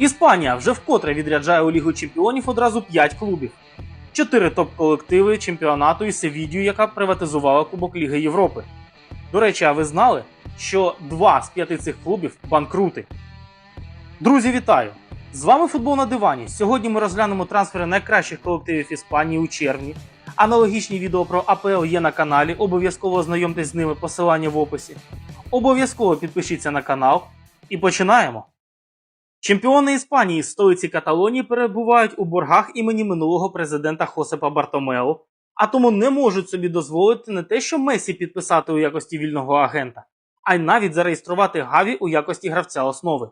Іспанія вже вкотре відряджає у Лігу Чемпіонів одразу 5 клубів. Чотири топ-колективи чемпіонату і Севідію, яка приватизувала Кубок Ліги Європи. До речі, а ви знали, що два з п'яти цих клубів банкрути. Друзі, вітаю! З вами футбол на дивані. Сьогодні ми розглянемо трансфери найкращих колективів Іспанії у червні. Аналогічні відео про АПЛ є на каналі. Обов'язково ознайомтесь з ними посилання в описі. Обов'язково підпишіться на канал. І починаємо. Чемпіони Іспанії з столиці Каталонії перебувають у боргах імені минулого президента Хосепа Бартомео, а тому не можуть собі дозволити не те, що Месі підписати у якості вільного агента, а й навіть зареєструвати Гаві у якості гравця основи.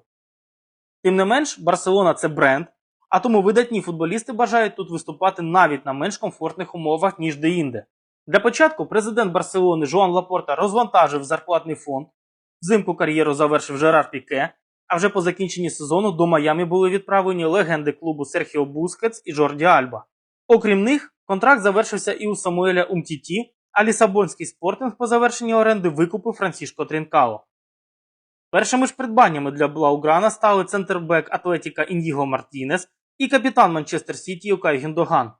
Тим не менш, Барселона це бренд, а тому видатні футболісти бажають тут виступати навіть на менш комфортних умовах, ніж деінде. Для початку президент Барселони Жуан Лапорта розвантажив зарплатний фонд, взимку кар'єру завершив Жерар Піке, а вже по закінченні сезону до Майамі були відправлені легенди клубу Серхіо Бускетс і Жорді Альба. Окрім них, контракт завершився і у Самуеля Умтіті, а Лісабонський спортинг по завершенні оренди викупив Франсішко Трінкало. Першими ж придбаннями для Блауграна стали центрбек Атлетіка Індіго Мартінес і капітан Манчестер Сіті Юкай Гюндоган.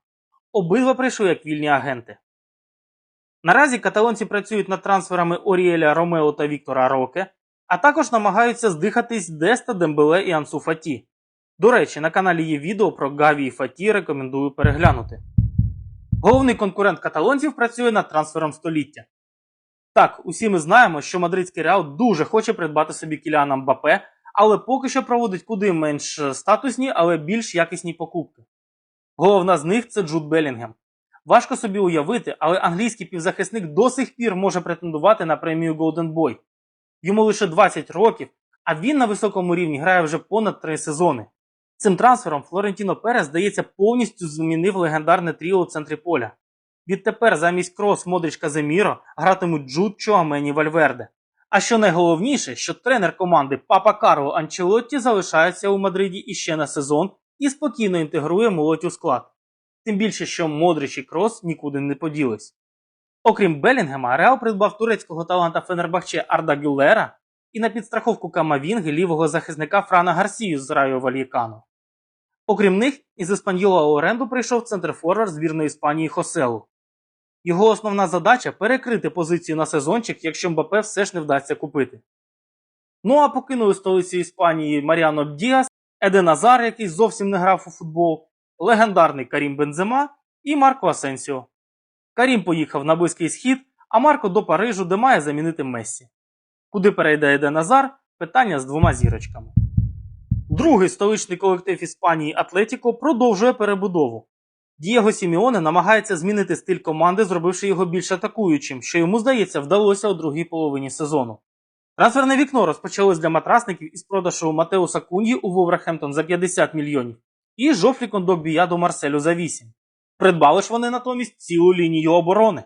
Обидва прийшли як вільні агенти. Наразі каталонці працюють над трансферами Оріеля Ромео та Віктора Роке, а також намагаються здихатись Деста, Дембеле і Ансу Фаті. До речі, на каналі є відео про Гаві і Фаті, рекомендую переглянути. Головний конкурент каталонців працює над трансфером століття. Так, усі ми знаємо, що мадридський Реал дуже хоче придбати собі Кіліана Мбапе, але поки що проводить куди менш статусні, але більш якісні покупки. Головна з них це Джуд Белінгем. Важко собі уявити, але англійський півзахисник до сих пір може претендувати на премію Golden Boy. Йому лише 20 років, а він на високому рівні грає вже понад 3 сезони. Цим трансфером Флорентіно Перес, здається, повністю змінив легендарне тріо у центрі поля. Відтепер замість Крос Модріч Каземіро гратимуть Джуд Чуамені Вальверде. А що найголовніше, що тренер команди Папа Карло Анчелотті залишається у Мадриді іще на сезон і спокійно інтегрує молодь у склад. Тим більше, що Модрич і Крос нікуди не поділись. Окрім Белінгема, Реал придбав турецького таланта Фенербахче Арда Гюлера і на підстраховку Камавінги лівого захисника Франа Гарсію з Райо Вальєкано. Окрім них, із Еспаньола у оренду прийшов центрфорвард збірної Іспанії Хоселу. Його основна задача перекрити позицію на сезончик, якщо Мбапе все ж не вдасться купити. Ну а покинули столиці Іспанії Маріано Діас, Еден Азар, який зовсім не грав у футбол, легендарний Карім Бензема і Марко Асенсіо. Карім поїхав на Близький Схід, а Марко до Парижу, де має замінити Мессі. Куди перейде Еден Азар? Питання з двома зірочками. Другий столичний колектив Іспанії Атлетіко продовжує перебудову. Дієго Сіміоне намагається змінити стиль команди, зробивши його більш атакуючим, що йому, здається, вдалося у другій половині сезону. Трансферне вікно розпочалось для матрасників із продажу Матеуса Куньї у Воврахемптон за 50 мільйонів і Жофрі Кондокбія до Марселю за 8. Придбали ж вони натомість цілу лінію оборони.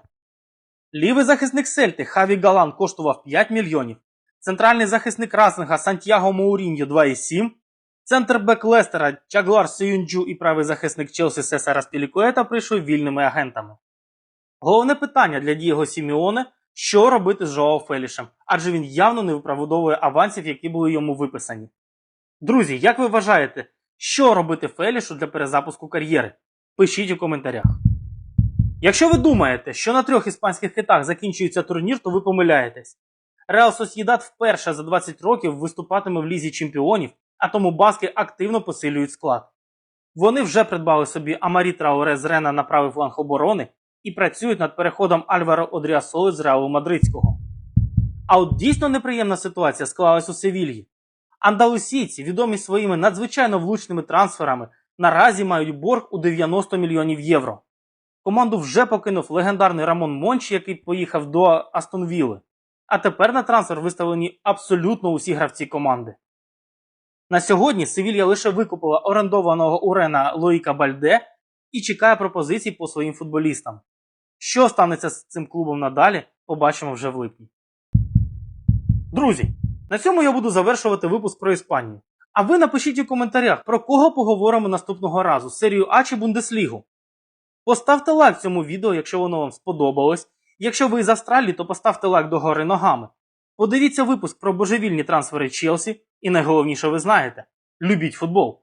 Лівий захисник Сельти Хаві Галан коштував 5 мільйонів, центральний захисник Раснга Сантьяго Мауріньо 2,7, центрбек Лестера Чаглар Сеюнджу і правий захисник Челсі Сесара Спілікуета прийшли вільними агентами. Головне питання для Дієго Сіміоне що робити з Жоао Фелішем, адже він явно не виправдовує авансів, які були йому виписані. Друзі, як ви вважаєте, що робити Фелішу для перезапуску кар'єри? Пишіть у коментарях. Якщо ви думаєте, що на трьох іспанських хитах закінчується турнір, то ви помиляєтесь. Реал Сосєдат вперше за 20 років виступатиме в лізі чемпіонів, а тому баски активно посилюють склад. Вони вже придбали собі Амарі Трауре з Рена на правий фланг оборони і працюють над переходом Альваро Одріасоли з Реалу Мадридського. А от дійсно неприємна ситуація склалась у Севільї. Андалусійці, відомі своїми надзвичайно влучними трансферами, наразі мають борг у 90 мільйонів євро. Команду вже покинув легендарний Рамон Монч, який поїхав до Астон Вілли. А тепер на трансфер виставлені абсолютно усі гравці команди. На сьогодні Севілья лише викупила орендованого Урена Лоїка Бальде і чекає пропозицій по своїм футболістам. Що станеться з цим клубом надалі, побачимо вже в липні. Друзі, на цьому я буду завершувати випуск про Іспанію. А ви напишіть у коментарях, про кого поговоримо наступного разу серію А чи Бундеслігу. Поставте лайк цьому відео, якщо воно вам сподобалось. Якщо ви з Австралії, то поставте лайк догори ногами. Подивіться випуск про божевільні трансфери Челсі, і найголовніше ви знаєте: Любіть футбол!